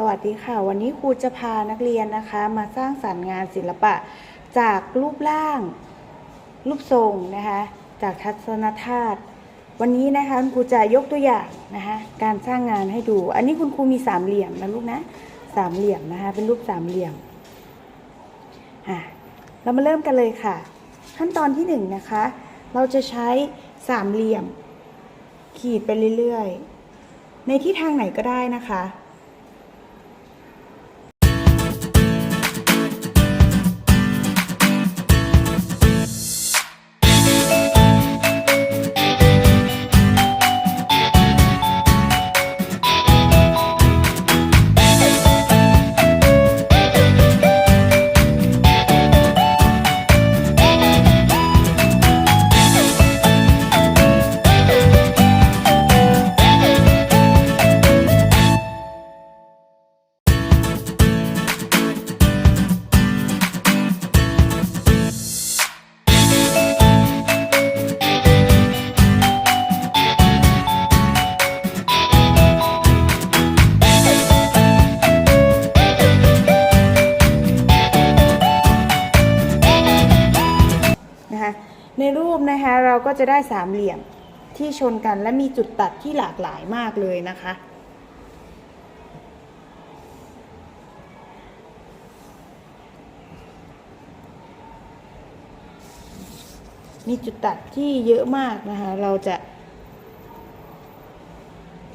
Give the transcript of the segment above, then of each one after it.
สวัสดีค่ะ วันนี้ครูจะพานักเรียนนะคะ มาสร้างสรรค์งานศิลปะ จากรูปร่าง รูปทรงนะคะ จากทัศนธาตุวันนี้นะคะคุณครูจะยกตัวอย่างนะคะการสร้างงานให้ดู อันนี้คุณครูมีสามเหลี่ยมนะลูกนะสามเหลี่ยมนะคะเป็นรูปสามเหลี่ยมอะเรามาเริ่มกันเลยค่ะ ขั้นตอนที่หนึ่งนะคะ เราจะใช้สามเหลี่ยม ขีดไปเรื่อยๆ ในที่ทางไหนก็ได้นะคะ ในรูปนะคะเราก็จะได้สามเหลี่ยมที่ชนกันและมีจุดตัดที่หลากหลายมากเลยนะคะ มีจุดตัดที่เยอะมากนะคะ เราจะ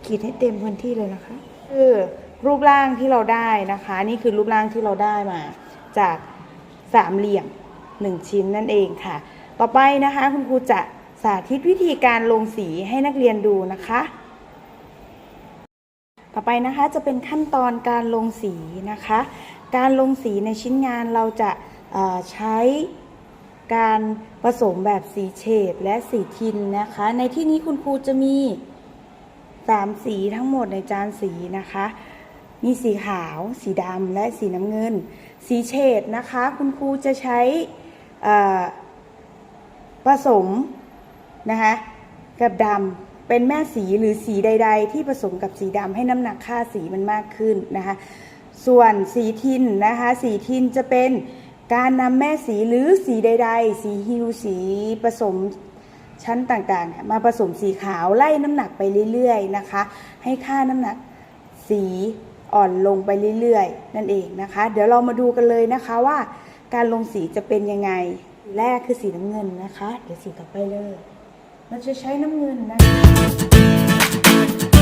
ขีดให้เต็มพื้นที่เลยนะคะคือรูปร่างที่เราได้นะคะ นี่คือรูปร่างที่เราได้มา จากสามเหลี่ยมหนึ่งชิ้นนั่นเองค่ะ ต่อไปนะคะคุณครูจะสาธิตวิธีการลงสีให้นักเรียนดูนะคะ ต่อไปนะคะจะเป็นขั้นตอนการลงสีนะคะ การลงสีในชิ้นงานเราจะใช้การผสมแบบสีเฉดและสีทินนะคะ ในที่นี้คุณครูจะมีสามสีทั้งหมดในจานสีนะคะ มีสีขาว สีดำและสีน้ำเงิน สีเฉดนะคะ คุณครูจะใช้ ผสมนะคะกับดำเป็นแม่สีหรือสีใด ๆ ที่ผสมกับสีดำให้น้ำหนักค่าสีมันมากขึ้นนะคะส่วนสีทินนะคะสีทินจะเป็นการนำแม่สีหรือสีใด ๆ สีฮิวสีผสมชั้นต่างๆ มาผสมสีขาวไล่น้ำหนักไปเรื่อยๆนะคะ ให้ค่าน้ำหนักสีอ่อนลงไปเรื่อยๆ นั่นเองนะคะ เดี๋ยวเรามาดูกันเลยนะคะว่าการลงสีจะเป็นยังไง แรกคือสีน้ำเงินนะคะ เดี๋ยวสีต่อไปเลย เราจะใช้น้ำเงินนะคะ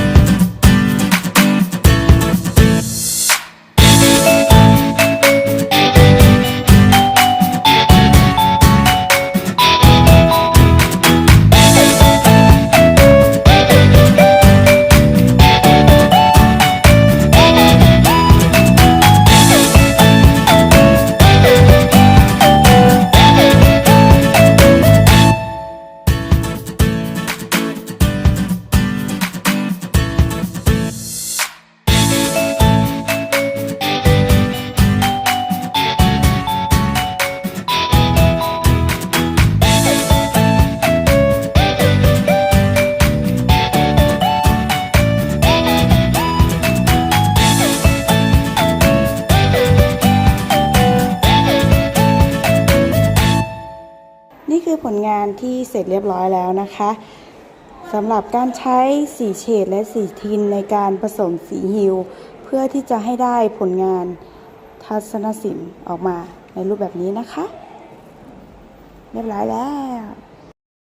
ลงานที่เสร็จเรียบร้อยแล้วนะคะสำหรับการใช้สีเฉดและสีทินในการผสมสีฮิว เพื่อที่จะให้ได้ผลงานทัศนศิลป์ออกมาในรูปแบบนี้นะคะ เรียบร้อยแล้ว